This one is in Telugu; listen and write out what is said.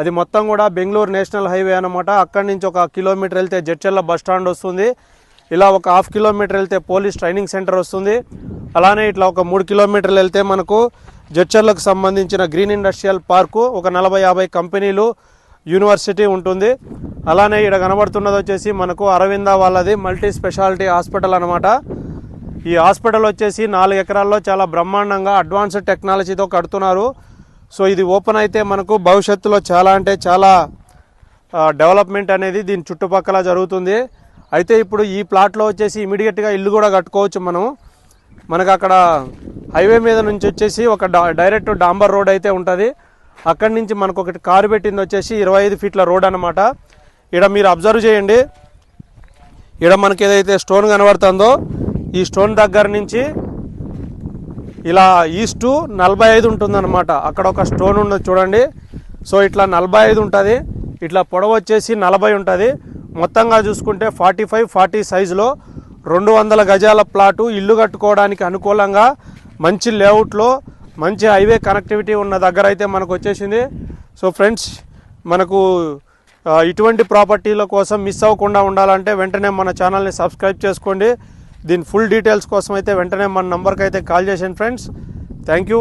అది మొత్తం కూడా బెంగళూరు నేషనల్ హైవే అనమాట అక్కడి నుంచి ఒక కిలోమీటర్ వెళ్తే జడ్చెల్ల బస్ స్టాండ్ వస్తుంది. ఇలా ఒక హాఫ్ కిలోమీటర్ వెళ్తే పోలీస్ ట్రైనింగ్ సెంటర్ వస్తుంది. అలానే ఇట్లా ఒక మూడు కిలోమీటర్లు వెళ్తే మనకు జడ్చర్లకు సంబంధించిన గ్రీన్ ఇండస్ట్రియల్ పార్కు ఒక నలభై యాభై కంపెనీలు యూనివర్సిటీ ఉంటుంది. అలానే ఇక్కడ కనబడుతున్నది వచ్చేసి మనకు అరవింద వాళ్ళది మల్టీ స్పెషాలిటీ హాస్పిటల్ అనమాట ఈ హాస్పిటల్ వచ్చేసి నాలుగు ఎకరాల్లో చాలా బ్రహ్మాండంగా అడ్వాన్స్డ్ టెక్నాలజీతో కడుతున్నారు. సో ఇది ఓపెన్ అయితే మనకు భవిష్యత్తులో చాలా అంటే చాలా డెవలప్మెంట్ అనేది దీని చుట్టుపక్కల జరుగుతుంది. అయితే ఇప్పుడు ఈ ప్లాట్లో వచ్చేసి ఇమీడియట్గా ఇల్లు కూడా కట్టుకోవచ్చు మనం మనకు అక్కడ హైవే మీద నుంచి వచ్చేసి ఒక డా డైరెక్ట్ డాంబర్ రోడ్ అయితే ఉంటుంది. అక్కడి నుంచి మనకు ఒకటి కారు పెట్టింది వచ్చేసి ఇరవై ఐదు ఫీట్ల రోడ్ అనమాట ఇక్కడ మీరు అబ్జర్వ్ చేయండి. ఇక్కడ మనకి ఏదైతే స్టోన్ కనబడుతుందో ఈ స్టోన్ దగ్గర నుంచి ఇలా ఈస్టు నలభై ఐదు ఉంటుందన్నమాట. అక్కడ ఒక స్టోన్ ఉన్నది చూడండి. సో ఇట్లా నలభై ఐదు ఉంటుంది. ఇట్లా పొడవు వచ్చేసి నలభై ఉంటుంది. మొత్తంగా చూసుకుంటే ఫార్టీ ఫైవ్ ఫార్టీ సైజులో రెండు వందల గజాల ప్లాటు ఇల్లు కట్టుకోవడానికి అనుకూలంగా మంచి లేఅవుట్లో మంచి హైవే కనెక్టివిటీ ఉన్న దగ్గర అయితే మనకు వచ్చేసింది. సో ఫ్రెండ్స్ మనకు ఇటువంటి ప్రాపర్టీల కోసం మిస్ అవ్వకుండా ఉండాలంటే వెంటనే మన ఛానల్ని సబ్స్క్రైబ్ చేసుకోండి. దీని ఫుల్ డీటెయిల్స్ కోసం అయితే వెంటనే మన నంబర్కి అయితే కాల్ చేసాను ఫ్రెండ్స్. Thank you.